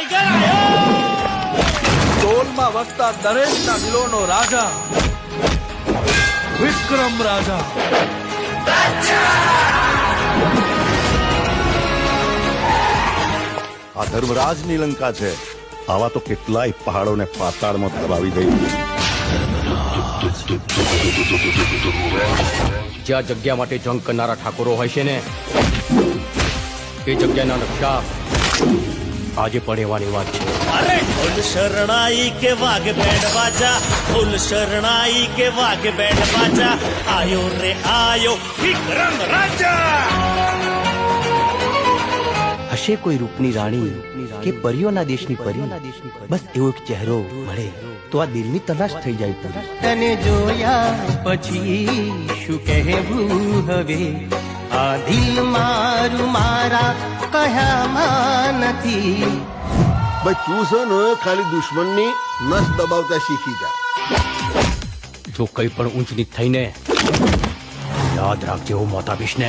Tiger આવ્યો ટોલમાં વસતા દરેકના દિલોનો રાજા. વિક્રમ રાજા. આ ધર્મરાજની લંકા છે. આવા તો કેટલાય પહાડોને પાતાળમાં દબાવી દઈ જ્યાં જગ્યા માટે જંગ કરનારા ઠાકોરો હોય છે ને એ જગ્યાના નકશા આજે પણ એવાની વાત છે. અરે ઢોલ શરણાઈ કે વાઘ બેડ બાજા ઢોલ શરણાઈ કે વાઘ બેડ બાજા આયો રે આયો વિક્રમ રાજા. હશે કોઈ રૂપની રાણી કે પરીઓના દેશની પરી? બસ એવો એક ચહેરો મળે તો આ દિલની તલાશ થઈ જાય તને જોયા પછી શું કહેવું હવે? આ દિલ મારું મારા કહ્યામાં નથી ભાઈ તું છે ને ખાલી દુશ્મનની નસ દબાવતા શીખી જા. જો કઈ પણ ઊંચ નીચ થઈને યાદ રાખજે હું મોત આપીશ ને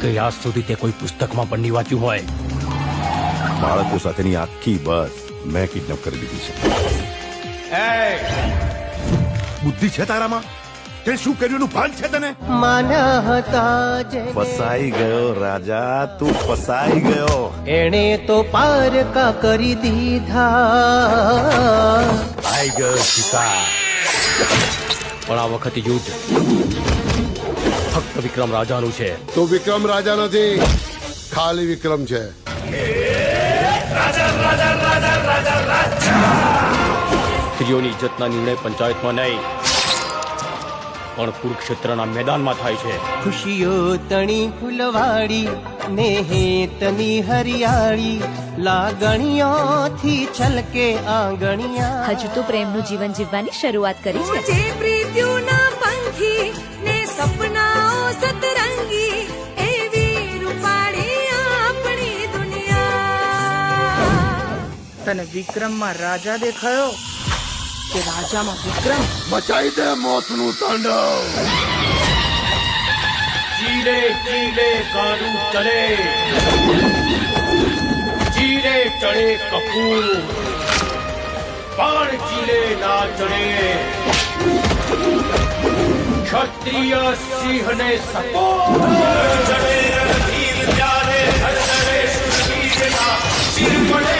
કે આજ સુધી તે કોઈ પુસ્તકમાં પણ નહીં વાંચ્યું હોય. બાળકો સાથેની આખી બસ મેં કિડનેપ કરી દીધી છે. બુદ્ધિ છે તારામાં? તે શું કર્યું? એનું ભાન છે તને? માના હતા જે ફસાઈ ગયો રાજા તું ફસાઈ ગયો. એણે તો પારકા કરી દીધા. આઈ ગયો શિકાર. પણ આ વખતે યુદ્ધ ફક્ત વિક્રમ રાજાનું છે. તો વિક્રમ રાજા નથી ખાલી વિક્રમ છે. સ્ત્રીઓની ઇજ્જતના નિર્ણય પંચાયતમાં નહીં. પણ કુરુક્ષેત્રના મેદાનમાં થાય છે. ખુશીઓ તણી ફૂલવાડી ને હેતની હરિયાળી લાગણીઓથી છલકે આંગણિયા. હજુ તો પ્રેમનું જીવન જીવવાની શરૂઆત કરી છે. જે પ્રીત્યુના પંખી ને સપનાઓ સતરંગી એવી રૂપાળી આપણી દુનિયા. તને વિક્રમમાં રાજા દેખાયો? કે રાજામાં વિક્રમ મચાઈ દે મોતનું તાંડવ. ચીરે ચીરે કારું ચલે ચીરે ચડે કપૂર. પણ ચીરે ના ચડે. ક્ષત્રિય સિંહને સપો. ચડે રણધીર ત્યારે હર ચડે સુશીરના શિર પડે